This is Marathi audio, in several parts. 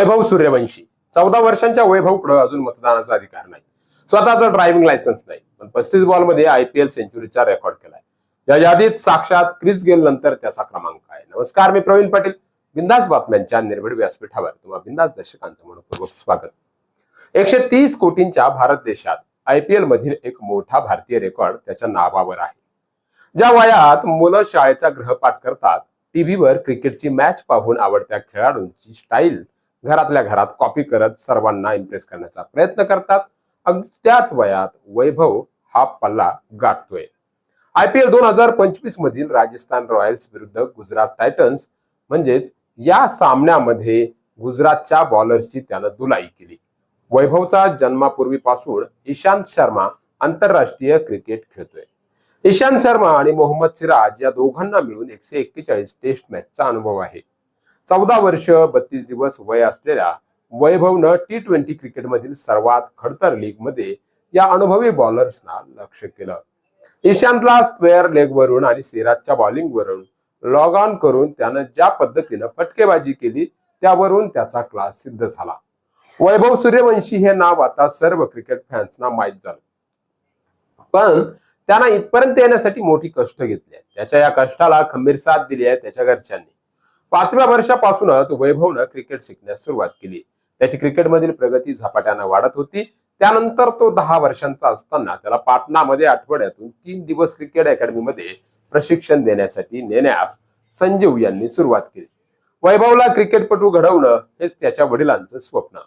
वैभव सूर्यवंशी. चौदा वर्षांच्या वैभवकडे अजून मतदानाचा अधिकार नाही. स्वतःचा ड्रायव्हिंग लायसन्स नाही. पण पस्तीस बॉलमध्ये आयपीएल सेंचुरीचा रेकॉर्ड केलाय. या यादीत साक्षात क्रिस गेल नंतर त्याचा क्रमांक आहे. नमस्कार मी प्रवीण पाटील. बिंदास बातम्यांच्या निर्भीड व्यासपीठावर तुम्हा बिंदास दर्शकांचं मनपूर्वक स्वागत. एकशे तीस कोटींच्या भारत देशात आयपीएल मधील एक मोठा भारतीय रेकॉर्ड त्याच्या नावावर आहे. ज्या वयात मुलं शाळेचा ग्रहपाठ करतात टीव्हीवर क्रिकेटची मॅच पाहून आवडत्या खेळाडूंची स्टाईल घरातल्या घरात कॉपी करत सर्वांना इम्प्रेस करण्याचा प्रयत्न करतात. अगदी त्याच वयात वैभव हा पल्ला गाठतोय. आयपीएल दोन हजार पंचवीस मधील राजस्थान रॉयल्स विरुद्ध गुजरात टायटन्स म्हणजेच या सामन्यामध्ये गुजरातच्या बॉलर्सची त्यानं दुलाई केली. वैभवचा जन्मापूर्वीपासून इशांत शर्मा आंतरराष्ट्रीय क्रिकेट खेळतोय. इशांत शर्मा आणि मोहम्मद सिराज या दोघांना मिळून एकशे एक्केचाळीस टेस्ट मॅचचा अनुभव आहे. चौदा वर्ष बत्तीस दिवस वय असलेल्या वैभवनं टी ट्वेंटी क्रिकेटमधील सर्वात खडतर लीगमध्ये या अनुभवी बॉलर्सना लक्ष केलं. ईशांतला स्क्वेअर लेगवरून आणि सिराजच्या बॉलिंगवरून लॉग ऑन करून त्यानं ज्या पद्धतीनं फटकेबाजी केली त्यावरून त्याचा क्लास सिद्ध झाला. वैभव सूर्यवंशी हे नाव आता सर्व क्रिकेट फॅन्सना माहीत झालं. पण त्यांना इथपर्यंत येण्यासाठी मोठी कष्ट घेतली त्याच्या या कष्टाला खंबीर साथ दिली आहे त्याच्या घरच्यांनी. पाचव्या वर्षापासूनच वैभवनं क्रिकेट शिकण्यास सुरुवात केली. त्याची क्रिकेटमधील प्रगती झपाट्यानं वाढत होती. त्यानंतर तो दहा वर्षांचा असताना त्याला पाटणामध्ये आठवड्यातून तीन दिवस क्रिकेट अकॅडमीमध्ये प्रशिक्षण देण्यासाठी नेण्यास संजीव यांनी सुरुवात केली. वैभवला क्रिकेटपटू घडवणं हेच त्याच्या वडिलांचं स्वप्न.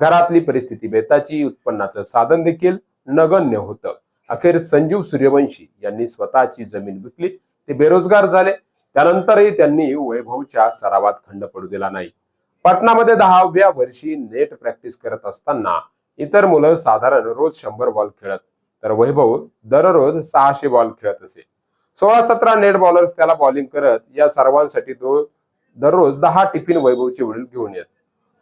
घरातली परिस्थिती बेताची उत्पन्नाचं साधन देखील नगण्य होतं. अखेर संजीव सूर्यवंशी यांनी स्वतःची जमीन विकली. ते बेरोजगार झाले. त्यानंतरही त्यांनी वैभवच्या सरावात खंड पडू दिला नाही. पटनामध्ये दहाव्या वर्षी नेट प्रॅक्टिस करत असताना इतर मुलं साधारण रोज शंभर बॉल खेळत तर वैभव दररोज सहाशे बॉल खेळत असे. सोळा सतरा नेट बॉलर्स त्याला बॉलिंग करत या सर्वांसाठी तो दररोज दहा टिफिन वैभवचे वडील घेऊन येत.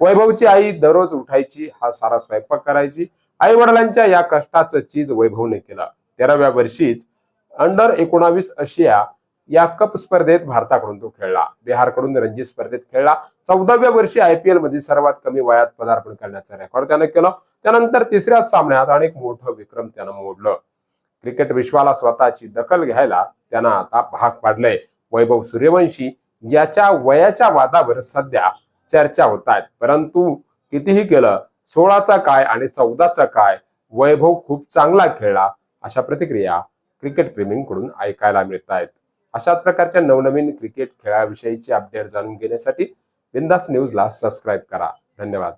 वैभवची आई दररोज उठायची हा सारा स्वयंपाक करायची. आई वडिलांच्या या कष्टाचं चीज वैभवने केला. तेराव्या वर्षीच अंडर एकोणावीस आशिया या कप स्पर्धेत भारताकडून तो खेळला. बिहारकडून रणजी स्पर्धेत खेळला. चौदाव्या वर्षी आयपीएलमध्ये सर्वात कमी वयात पदार्पण करण्याचा रेकॉर्ड त्यानं केलं. त्यानंतर तिसऱ्याच सामन्यात अनेक मोठं विक्रम त्यानं मोडलं. क्रिकेट विश्वाला स्वतःची दखल घ्यायला त्यानं आता भाग पाडलंय. वैभव सूर्यवंशी याच्या वयाच्या वादावर सध्या चर्चा होत आहेत. परंतु कितीही केलं सोळाचा काय आणि चौदाचा काय वैभव खूप चांगला खेळला अशा प्रतिक्रिया क्रिकेट प्रेमींकडून ऐकायला मिळत आहेत अशाच प्रकारच्या नवनवीन क्रिकेट खेळाविषयीचे अपडेट जाणून घेण्यासाठी बिंदास न्यूजला सबस्क्राईब करा. धन्यवाद.